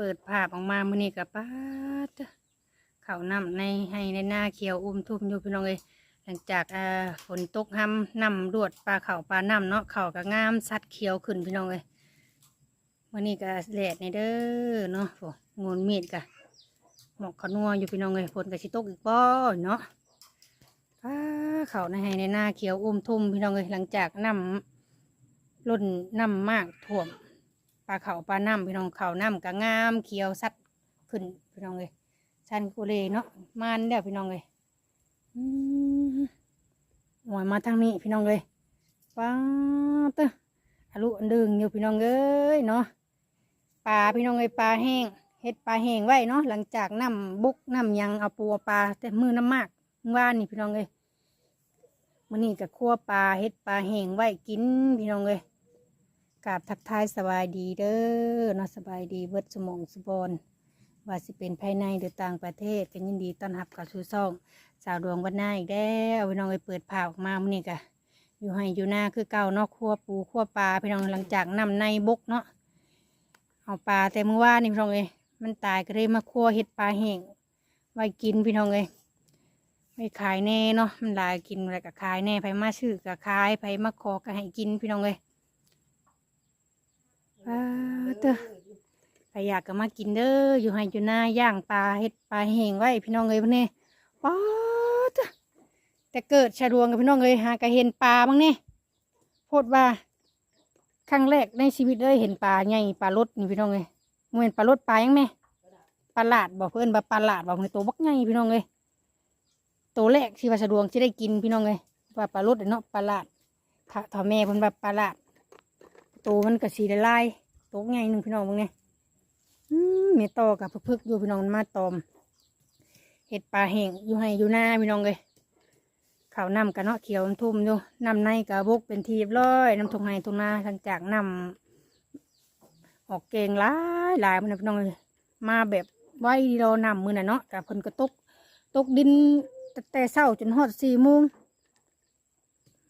เปิดภาพออกมามื้อนี้ก็ป้าเขาน้ำในให้ในหน้าเขียวอุ้มทุ่มอยู่พี่น้องเอ้ยหลังจากฝนตกห้ำน้ำรวดปลาเขาปลาน้ำเนาะเขาวก็งามสัดเขียวขึ้นพี่น้องเอ้ยวันนี้ก็แดดในเด้อเนาะโงนมีดกะหมอกขนัวอยู่พี่น้องเอ้ยฝนก็สิตกอีกบ่เนาะป้าเขาในให้ในหน้าเขียวอุ้มทุ่มพี่น้องเอ้ยหลังจากน้ำล้นน้ำมากท่วม ปลาเขาปลาน้ำพี่น้องเขาน้ำก็งามเขียวสัดขึ้นพี่น้องเลยชันกุเลเนาะมานเด้อพี่น้องเลยหวยมาทางนี้พี่น้องเลยป้าเตออารุอันดึงอยู่พี่น้องเอ้ยเนาะปลาพี่น้องเลยปลาแห้งเฮ็ดปลาแห้งไว้เนาะหลังจากน้ำบุกน้ำยังเอาปูปลาแต่มือน้ำมากว่านี่พี่น้องเลยมื้อนี้ก็คั่วปลาเฮ็ดปลาแห้งไว้กินพี่น้องเลย กราบทักทายสบายดีเด้อเนาะสบายดีเบิร์ดสมองสบอนว่าสิเป็นภายในหรือต่างประเทศก็ยินดีต้อนรับกับสู่ซ่อง สาวดวงวันหน้าอีกแล้วพี่น้องไปเปิดผ่าออกมามื้อนี้กะอยู่ให้อยู่หน้าคือเก่าเนาะคั่วปูคั่วปลาพี่น้องหลังจากนำในบกเนาะเอาปลาแต่เมื่อวานนี่พี่น้องเอ้ยมันตายก็เลยมาคั่วเห็ดปลาแห้งไว้กินพี่น้องเอ้ยไว้ขายแน่เนาะมันลายกินอะไรก็ขายแน่ไผมาซื้อก็ขายไผมาขอก็ให้กินพี่น้องเอ้ย ปลาเด้อใครอยากก็มากินเด้ออยู่ให้อยู่หน้าย่างปลาเฮ็ดปลาแห้งไว้พี่น้องเอ้ยพวกนี้ป๊าเด้อแต่เกิดชะดวงกับพี่น้องเอ้ยหากะเห็นปลาบ้างเนี่ยโพดว่าครั้งแรกในชีวิตเลยเห็นปลาใหญ่ปลาลดนี่พี่น้องเอ้ยเหมือนปลาลดปลายังไหมปลาหลาดบอกเพื่อนว่าปลาหลาดบอกในตัวบักใหญ่พี่น้องเอ้ยตัวแรกที่ว่าสะดวงที่ได้กินพี่น้องเอ้ยว่าปลาลดเนาะปลาหลาดถ้าแม่เพิ่นว่าปลาหลาดตัวมันก็สีลาย ตัวใหนึ่งพี่น้องมึงเนี่ยมเมตอกับพึกๆอยู่พี่น้องมันมาตอมเห็ดปลาแห้งอยู่ให้อยู่หน้าพี่น้องเลยข้าวน้ำกันเนาะเขียวทุ่มอยู่น้ำในกระบกเป็นทีบร้อยน้ำทงไห้ทงนาหลังจากน้ำออกเกงหลายหลายมันนะพี่น้องเลยมาแบบไว้รอน้ำมือน่ะเนาะแต่เพิ่นก็ตกตกดินแต่แต่เช้าจนฮอดสี่โมง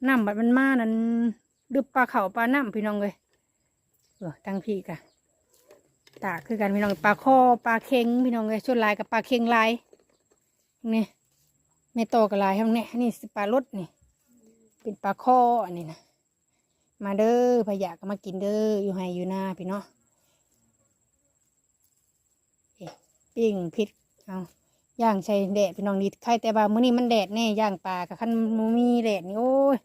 น้ำบัดมันมานั้นดึบปลาเข่าปลาน้ำพี่น้องเลย เออตั้งพี่กะตากคือกันพี่น้องปลาคอปลาเค็งพี่น้องเลยชวนลายกับปลาเค็งลายนี่ไม่โตกับลายทั้งนี้นี่สปลารดนี่ เป็นปลาคออันนี้นะมาเด้อพยาก็มากินเด้ออยู่ให้อยู่หน้าพี่เนาะเอ๊ะปิ้งพริกเอาย่างใส่แดดพี่น้องนี่ใครแต่ว่ามื้อนี้มันแดดแน่ย่างปลากับขันมูมีแดดนี่โอ้ย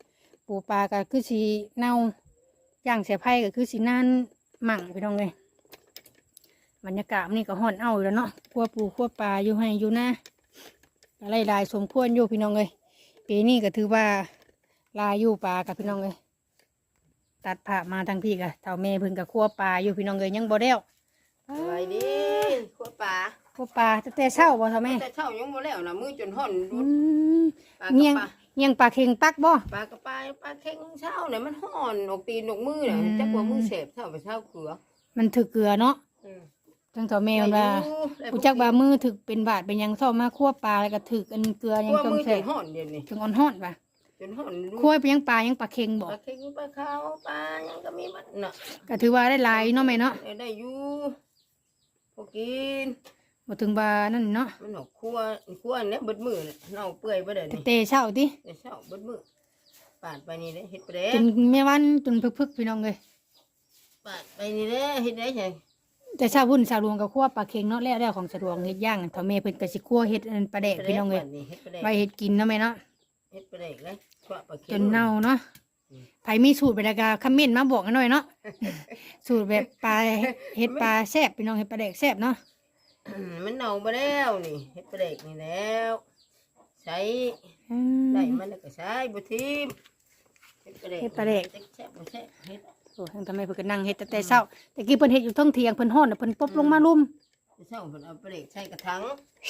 ปูปลาก็คือสีเน่า ย่างเสียไผ่ก็คือสีนั่นหมั่งพี่น้องเลยบรรยากาศมันนี่ก็ห่อนเอาอยู่แล้วเนาะขั้วปูขั้วปลาอยู่ให้อยู่นะอะไรลายสมควรอยู่พี่น้องเลยปีนี้ก็ถือว่าลายอยู่ปลากับพี่น้องเลยตัดผ่ามาทางพี่กับเท่าแม่เพิ่งกับขั้วปลาอยู่พี่น้องเลยยังบ่เด้วสวัสดีขัวปลาขั้วปลาจะแต่เช้าบ่เท่าแม่แต่เช้ายังบ่แล้วนะมือจนห่อนอืรุดมปลาเงีกัยงบปลาเงี ยงปลาเค็งปักบ่ ปลากับปลาปลาเค็งเช้าเนี่ยมันห่อนออกตีนออกมือเนี่ยอืม จักว่ามือเสพเช้าไปเช้าเกลือมันถึกเกลือเนาะอืมจังเท่าแม่มันว่าได้กูจักบามือถึกเป็นบาดเป็นหยังซ่อมมาคั่วปลาแล้วก็ถึกอันเกลือขัยังวจงมือแสจบนห่อนเดี๋ยวนี้ถึงอ่อนฮ้อนปะจนห่อนรุดคั่วไปยังปลายังปลาเค็งบปอกลาเค็งปลาขาวปลายังก็มีมันน่ะก็ถือว่าได้หลายเนาะแม่เนาะได้ได้อยู่พอกิน บ่ถึงบานั่นเนาะมันหอกคั่วคั่วเนี่ยเบิดมือเนี่ยเน่าเปื่อยบ่ได้แต่นี่เตเช้าติแต่เช้าเบิดมือปาดไปนี่เด้เฮ็ดไปเด้จนแม่วันจนพึกๆพี่น้องเลยปาดไปนี่เด้เฮ็ดได้ไงแต่เช้าวุ่นสาวรวงกับคั่วปลาเค็งเนาะแล้วแล้วของสะดวงเฮ็ดย่างเท่าแม่เพิ่นก็สิคั่วเฮ็ดอันปลาแดกพี่น้องเลยเฮ็ดไปเด้ไว้เฮ็ดกินเนาะแม่เนาะเฮ็ดไปเด้เลยขัวปลาเค็จงนเน่าเนาะอืมไผมีสูตรไปแล้วก็คอมเมนต์มาบอกกันหน่อยเนาะสูตรแบบปลาเฮ็ดปลาแซ่บพี่น้องเฮ็ดปลาแดกแซ่บเนาะอื มมันเน่าไปแล้วนี่เฮ็ดไปเด็กนี่แล้ว ใช้อืมได้มันแล้วก็ใช้บุทีมเฮ็ดไปเด็กเฮ็ดปลาแดกแซ่บบ่แซ่บเฮ็ดโอ้ทั้งทำไมเพิ่นก็นั่งเฮ็ดแต่แต่เช้าแต่กี้เพิ่นเฮ็ดอยู่เทั้งเถียงเพิ่นฮ้อนน่ะเพิ่นปบลงมาลุ่มเช้าเพิ่นเอาไปเด็กใช้กระถัง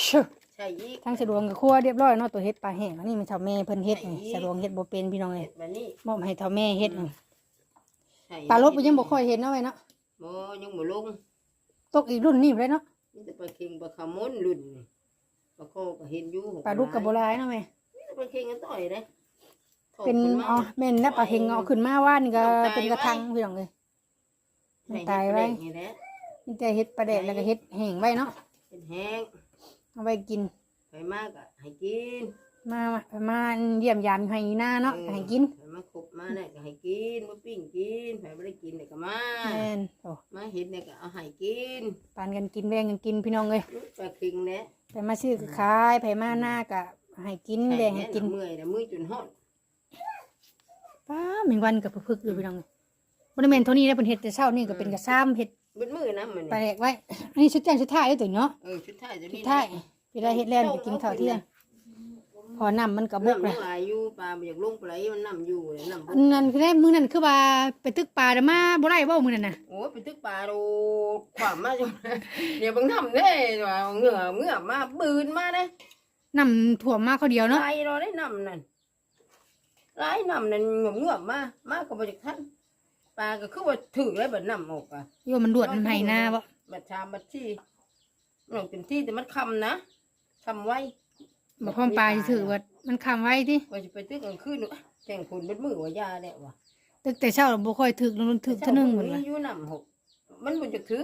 เชื่อใช้อีกทั้งสะดวงกับครัวเรียบร้อยเนาะตัวเฮ็ดปลาแห้งอันนี้มันเท่าแม่เพิ่นเฮ็ดนี่อีสะดวงเฮ็ดบ่เป็นพี่น้องเอ้เฮ็ยดแบบนี้มอบให้เท่าแม่เฮ็ดนี่ใช้ปลาลบก็ยังบ่ค่อยเห็นเนาะเว้ยเนาะบ่ยังบ่ลงตกอีกรุ่นนี้เลยเนาะ มีแต่ปลาเค็งปลาขาวมนรุ่นนี่ปลาโคก็เห็นอยู่ปลาดุกกับบ่หลายเนาะแม่มีแต่ปลาเค็งกันต่อยเด้ทอดเป็นขึ้มา อ๋อแม่นแล้วปลาเค็งเอาขึ้นมาว่านนี่ก็ต้องตายเป็นกระทังไว้พี่น้องเอ้ยมันให้ตายเฮ็ดปไว้ลาเด็กนี่แหละมีแต่เฮ็ดปลาแดกแล้วก็เฮ็ดแห้งไว้เนาะเฮ็ดแห้งเอาไว้กินไปมากอะให้กิน มามาเยี่ยมยามให้หน้าเนาะออให้กินไปมาครบมาเนี่ยก็ให้กินมาปิ้งกินไปไม่ได้กินเนี่ยก็มาแม่นโอ้มาเห็ดเนี่ยก็เอาให้กินปานกันกินแบ่งกันกินพี่น้องเอ้ยปลาคิงเนี่ยไปมาซื้อก็ขายไปมาหน้าก็ให้กินแบ่งให้กินเมื่อยแต่มือจนหอดป้าแมงวันกับพึกๆอยู่พี่น้องเอ้ยบ่ได้แม่นเท่านี้แล้วเพิ่นเฮ็ดแต่เช้านี่ก็เป็นกระซ้ำเฮ็ดเบิดมือนะมันปลาเนี่ยแดกไว้อันนี้ชุดแจ้งชุดท้ายเด้อตัวเนาะเออชุดไทยจะชุนี่ดท้ายเวลาเฮ็ดแล้วไปกินข้าวเที่ยง พอน้ำมันก็บกน้ำเลยัยงหลายอยู่ปลาบ่อยากลงปลาไหลมันน้ำอยู่เลยน้ำอับุนนั้นคือได้มื้อนั้นคือว่าไปตึกปลาแต่มาบ่ได้บ่มื้อนั้นน่ะโอ้ยไปตึกปลาดูความมาจังเดี๋ยวเบางทำเนี่ยว่าเหงื่อเหงื่อมาบืนมาเลยน้ำท่วมมาเขาเดียวเนาะไล่เราได้น้ำนั่นไล่น้ำนั่นเหงื่อเหงื่อมา มาก็บ่จากท่านปลาก็คือว่าถือได้แบบน้ำออกอะโยมมันรวดมันให้หน้าบ่บัดชามบัดที่มันออกเต็มที่แต่มันคำนะคำไว้ บ่พร้อมปลาสิถือว่ามันคำไว้ติว่าจะไปตึกกลางคืนนู่นแข่งคนเป็นมือว่ายาเนี่ยว่ะตึกแต่เช้าบ่ค่อยถึกลงถึกเท่านึงเหมือนมัว่าอยู่น้ำหกมันบ่จะถือ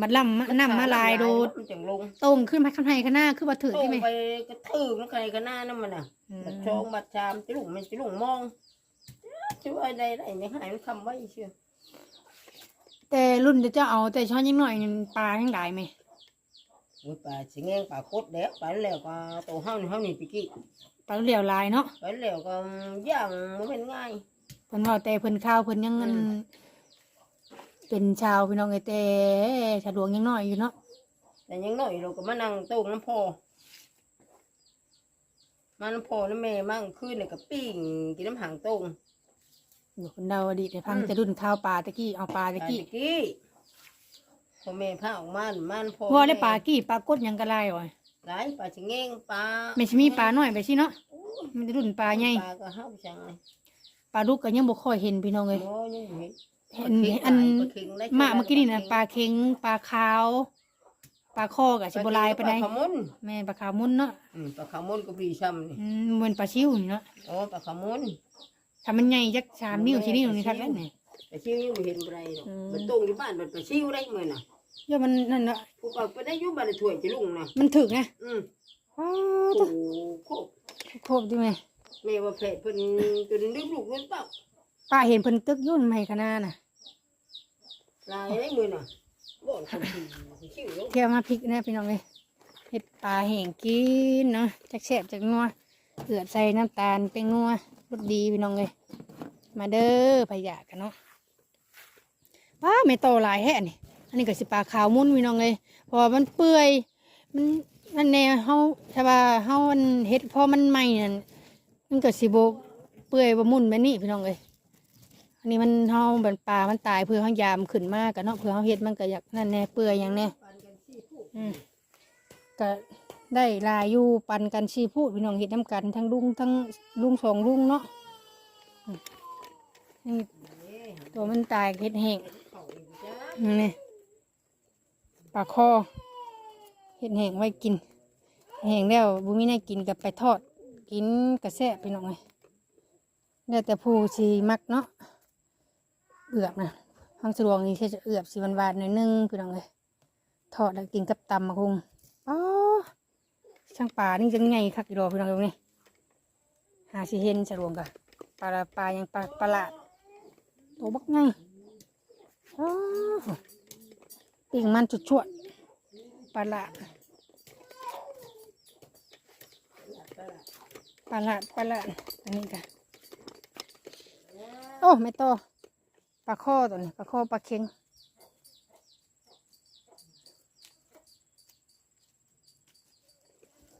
บัดลำมาน้ำมาลายโดดมันจังลงตรงขึ้นมาข้างในข้างหน้าคือว่าถึกตรใช่งไหมไปกระถือมันใครกันหน้านั่นมันน่ะอืมบัดชองบัดชามจะลุงมันจะลุงมองช่วยได้ได้ยังหายมันคำไว้เชื่อแต่รุ่นเดี๋ยวจะเอาแต่ช้อนยังหน่อยนี่ปลายังได้ไหมโอ้ยป่าสิแงงป่าโคตรแล้วป่าแล้วก็โตเฮานี่เฮานี่ปีกี้ปลาเหลียวลายเนาะป่าแล้วก็ย่างมันเป็นง่ายเพิ่นว่าแต่เพิ่นข้าวเพิ่นยังอันอืมเป็นชาวพี่น้องไอ้แต่สะดวกยังน้อยอยู่เนาะแต่ยังน้อยเราก็มานั่งโต้งน้ำพอมาน้ำพอน้ำแม่มั่งคืนเนี่ยก็ปิ้งกินน้ำหางโต้งอยู่คนเดาอดีตได้ฟังอืมแต่รุ่นข้าวปลาตะกี้เอาปลาตะป่ากี้ตะกี้ พอแม่พาออกมาหรือมาน้ำพอว่าได้ปลากี้ปลากดหยังกระไรวะหลายป่าสิแงงปลาไม่ใช่มีปลาน้อยไปสิเนาะมันจะรุ่นปลาใหญ่ปลาก็เฮาจังเลยปลาลูกก็ยังบ่ค่อยเห็นพี่น้องเลยโอ้ยังบ่เห็นเห็นอันมาเมื่อกี้นี่นะปลาเค็งปลาขาวปลาคอกับสิบหลายปานใดปลาขมุนแม่นปลาขาวมุนเนาะอืมปลาขมุนก็ปีช้ำนี่อืมเหมือนปลาชิวนี่เนาะโอ้ปลาขมุน ถ้ามันใหญ่จักสามนิ้วสี่นิ้วนี่ทักแล้วเนี่ย ปลาชิวยังบ่เห็นบ่ได้ดอกอืม มันตรงอยู่บ้านมันปลาชิวได้มื้อน่ะ เดี๋ยวมันนั่นเนาะผู้ก็ไปได้อยู่บ้านถ้วยจะลุงน่ะมันถึกนะอืมว้าโอ้วโหโคบดิแม่แม่ว่าเพจเพิ่นจนดึกลูกเงินเปล่าป้าเห็นเพิ่นตึกยุ่นไม่ขนาดน่ะลายได้มื้อน่ะบ่นคนที่ชิวลงเที่ยวมาพริกนะพี่น้องเลยเห็ดปลาแห้งกินเนาะจักแซ่บจักนัวเกลือใส่น้ำตาลเป็นนัวรสดีพี่น้องเลยมาเด้อพะยากันเนาะว้าไม่โตหลายแฮะนี่ อันนี้ก็สิปลาขาวมุนพี่น้องเลยเพราะมันเปื่อยมันมันแนวเฮาถ้าว่าเฮามันเฮ็ดพอมันใหม่นั่นมันก็สิบ่เปื่อยบ่มุ่นแบบนี้พี่น้องเลยอันนี้มันเฮาบันปลามันตายเพื่อเฮายามขึ้นมากันเนาะเพื่อเฮาเฮ็ดมันก็อยากนั่นแน่เปื่อยอย่างแน่ปันกันซี่พูดอืมก็ได้ลายอยู่ปันกันชีพูดพี่น้องเฮ็ดน้ำกันทั้งลุงทั้งลุงสองลุงเนาะนี่ตัวมันตายเฮ็ดแห้งนี่ ปลาคอเฮ็ดแห้งไว้กิน แห้งแล้วบุมีแน่กินกับไปทอด กินกระแซะพี่น้องเลยแล้วแต่ผู้ชีมักเนาะเอือบนะห้องสะดวกนี่จะเอือบสีหวานๆหน่อยนึงพี่น้องเลยทอดแล้วกินกับตำมะคุงอ๋อช่างป่านี่จังไงคักอีดอพี่น้องเลยนี่หาสิเห็นสะดวกกะปลาปลายังปลาปลาละตัวบักไงอ๋อ ปิ่งมันจุดชวดปลาละปลาละปลาละอันนี้กันโอ้ไม่โตปลาข้อตัวนี้ปลาข้อปลาเค็ง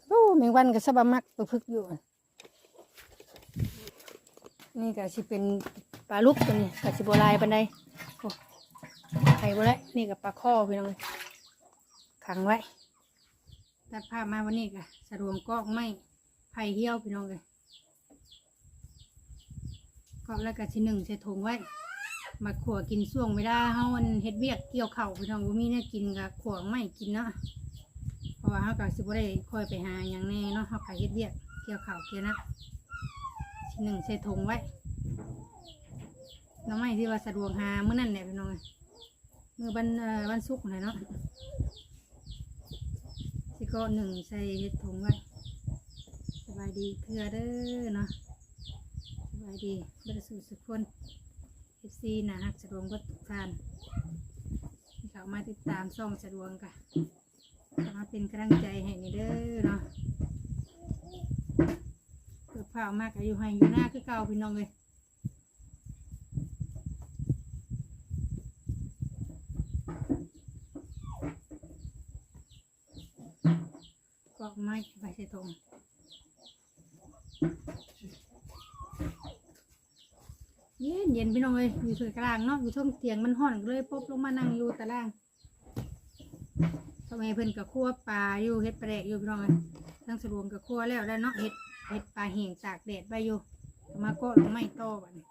โอ้แมงวันก็สบามักตัวพึกอยู่ นี่ก็สิเป็นปลาลูกตัวนี้ก็สิบลายปันได้ บ่ได้นี่กับปลาข้อพี่น้องขังไว้ตัดภาพมาวันนี้ก็สะดวมกอกไม้ไผ่เหี่ยวพี่น้องเลยก็แล้วก็ชิ้นหนึ่งใส่ถุงไว้มาขัวกินช่วงเวลาเฮามันเฮ็ดเวียกเกี่ยวเข่าพี่น้องบ่มีเนี่ยกินกับขัวไม่กินเนาะเพราะว่าเฮาก็สิบ่ได้ค่อยไปหาหยังแน่เนาะเฮาก็เฮ็ดเวียกเกี่ยวเข่าเกี่ยวนะชิ้นหนึ่งใส่ถุงไว้น้องไม้ที่ว่าสะดวกหาเมื้อนั้นแหละพี่น้องเอ้ย มือวันเอ่อวันศุกร์หน่อยเนาะสิก็หนึ่งใส่เห็ดถุงไว้สบายดีเพื่อเด้อเนาะสบายดีบริสุทธิ์สุขคนเอฟซีนะฮักสะดวงก็ทุกท่านที่เขามาติดตามซ่องสะดวงกะมาเป็นกำลังใจให้นี่เด้อเนาะเพื่อเผามากอายุให้อยู่หน้าคือเก่าพี่น้องเลย อกไม้ใบเสทงเย็นเย็นพี่น้องเลยอยู่ส่วนกลางเนาะอยู่ช่วงเตียงมันห่อนเลยปุ๊บลงมานั่งอยู่ตารางทำไมเพิ่นกับคั่วปลาอยู่เฮ็ดปลาแดกอยู่พี่น้องเลยทั้งสะดวงกับคั่วแล้วแล้วเนาะเฮ็ดเฮ็ดปลาแห้งตากแดดไปอยู่เอามาก็ลงไม้ต่อบัดนี้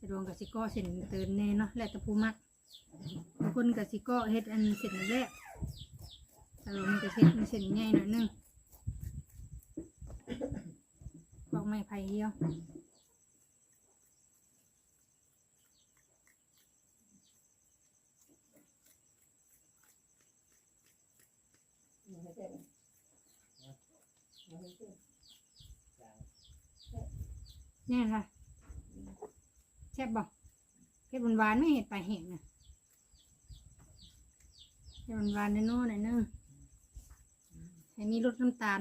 สะดวงกับสิก็เส้นเตือนแน่เนาะแล้วแต่ผู้มัก บางคนก็สิก็เฮ็ดอันเสร็จแรกแต่เรามันก็เฮ็ดมันเสร็จง่ายหน่อยนึงบอกไม่ไผ่เดียวเนี่ยค่ะแซ่บบอกเฮ็ดหวานๆไม่เห็ดปลาแห้งนะ เฮ็ดหวานในโน่นหน่อยนึงให้มีรสน้ำตาล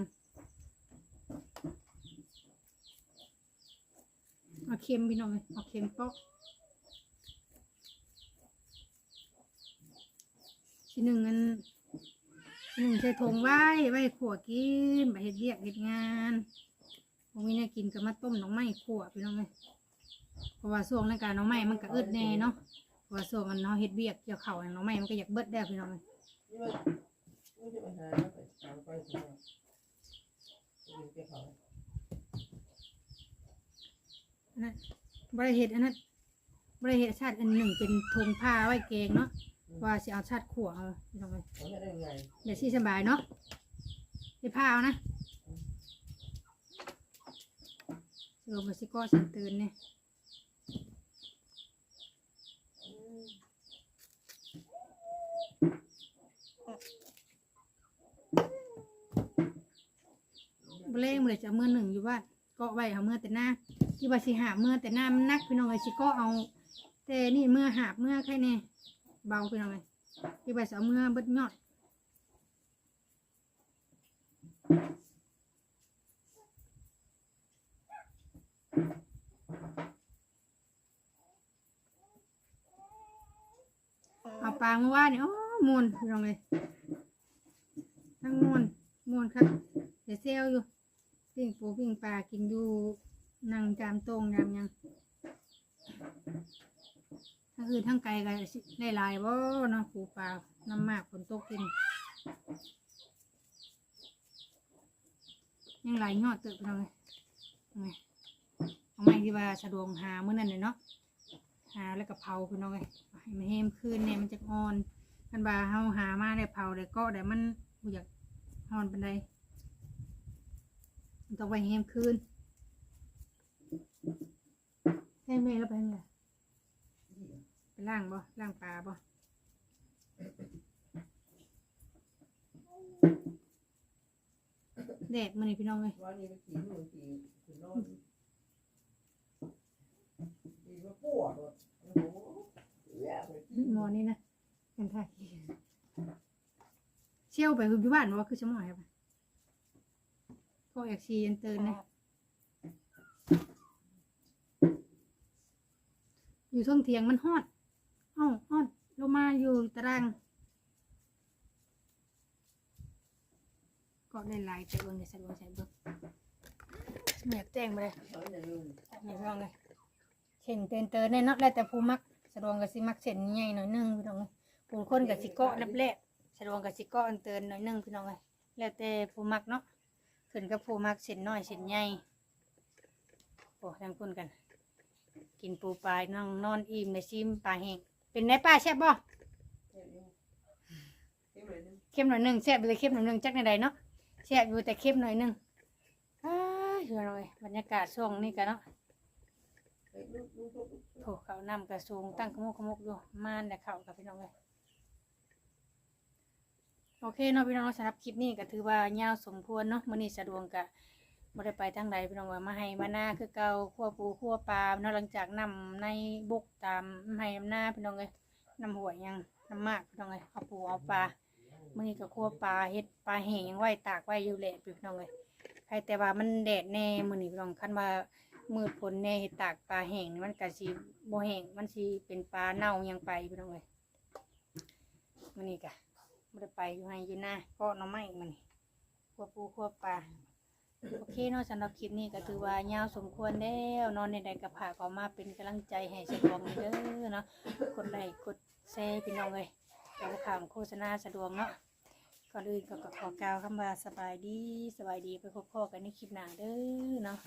เอาเค็มพี่น้องเลยเอาเค็มโป๊ะทีหนึ่งอันทีหนึ่งใส่ถงไว้ไว้ขัวกินไปเฮ็ดเรียกเฮ็ดงานผมมีแน่กินก็มาต้มน้องไม้ขัวพี่น้องเลยเพราะว่าช่วงในการน้องไม้มันก็อึดแน่เนาะเพราะว่าช่วงมันเนาะเฮ็ดเบียกเกี่ยวเข่าวน้องไม้มันก็อยากเบิดได้พี่น้องเลย นี่มันนี่จะมาหาไปตามไปสิเนาะนี่ไปเขาอันนั้นบริเฮ็ดอันนั้นบริเฮ็ดชาติอันหนึ่งเป็นธงผ้าไว้เกงเนาะว่าสิเอาชาติขั่วเอาพี่น้องเลยเขาจะได้ไงเดี๋ยวสิสบายเนาะไปผ้าเอานะเดี๋ยวมาสิก็สันตื่นเนี่ย บ่เล่งเลยจะเอามื่อหนึ่งอยู่บ้านเกาะไว้เอาเมื่อแต่หน้าที่ว่าสิหาเมื่อแต่หน้ามันนักพี่น้องเลยสิก็เอา แต่นี่เมื่อหาบเมื่อแค่นี้เบาพี่น้องเลยที่ว่าสิเอาเมื่อเบิดยอด เอาปลามาว่าเนี่ยโอ้มวนพี่น้องเลยทั้งมวนมวนครับเดี๋ยวเซลอยู่ ปิ้งปูปิ้งปลากินอยู่นั่งจามตรงยามยังถ้าคือทั้งไก่ก็สิได้หลายบ่เนาะปูปลาน้ำมากฝนตกกิน ยังหลายยอดเติบพี่น้องเลยเอาไงเอาไม้ที่ว่าสะดวกหาเมื่อนั้นเลยเนาะหาแล้วก็เผาพี่น้องเลยเอาให้มันแห้มขึ้นเนี่ยมันจะอ่อนมันบาเฮาหามาได้เผาได้ก็ได้มันอยากอ่อนเป็นได ต้องไปแห้มขึ้นให้แม่แล้วไปไงไปล่างบ่ล่างปลาบ่แดดมันนี่พี่น้องเลยวันนี้ไปขี่หนูขี่ขี่นอนขี่มาปวดโอ้โหมอนี่นะเป็นท่าเชี่ยวไปคืออยู่บ้านว่าคือชะมอยครับ ก็อยากชียันเตือนนะอยู่ท่องเทียงมันฮอดอ้าวฮอดลงมาอยู่ตารางก็ได้หลายใจเบิ่งในสะดวกใจเบิ่งไม่อยากแจ้งไปเลยเขาจะลืมไม่ร้องเลยเช่นเตือนเตือนเนี่ยเนาะแล้วแต่ผู้มักสะดวกกับสิมักเส้นใหญ่หน่อยหนึงพี่น้องเลยผู้คนกับสิเกาะแรกๆสะดวกกับสิเกาะอันเตือนหน่อยหนึงพี่น้องเลยแล้วแต่ผู้มักเนาะ ขึ้นกับผู้มักเส้นน้อยเส้นใหญ่โอ้ทั้งคนกัน กินปูปลานั่งนอนอิ่มในซิมปลาแห้งเป็นไงป้าแซ่บบ่เข้มหน่อยหนึ่งแซ่บไปเลยเข้มหน่อยหนึ่งจักในใดเนาะแซ่บอยู่แต่เข้มหน่อยหนึ่งอ้ายเฮือหน่อยบรรยากาศช่วงนี้กันเนาะโถเขานำกระสูงตั้งขมุกขมุกอยู่ม่านแต่เขากับพี่น้องเลย โอเคเนาะพี่น้องสำหรับคลิปนี้ก็ถือว่ายาวสมควรเนาะมื้อนี้สะดวกกะบ่ได้ไปทางใดพี่น้องว่ามาให้มาหน้าคือเก่าคั่วปูคั่วปลาเนาะหลังจากนำในบุกตามให้น้ำหน้าพี่น้องเลยน้ำหัวยังน้ำมากพี่น้องเลยเอาปูเอาปลามื้อนี้ก็คั่วปลาเฮ็ดปลาแห้งยังไว้ตากไว้อยู่แหละพี่น้องเลยใครแต่ว่ามันแดดแน่มื้อนี้พี่น้องคันว่ามืดผลแน่เฮ็ดตากปลาแห้งนี่มันก็สิบ่แห้งมันสิเป็นปลาเน่ายังไปพี่น้องเอ้ยมื้อนี้ก็ บ่ได้ไปอยู่ให้อยู่หน้าก็หน่อไม้มันนี่คั่วปูคั่วปลาโอเคเนาะสำหรับคลิปนี้ก็ถือว่ายาวสมควรแล้วเนอนในใดๆก็พากออกมาเป็นกำลังใจให้สะดวกเด้อเนาะกดไลค์กดแชร์พี่น้องเอ้ยแล้วข่าวโฆษณาสะดวกเนาะก่อนอื่นก็ขอกล่าวคำว่าสบายดีสบายดีไปพบพ่อกันในคลิปหน้าเด้อเนาะ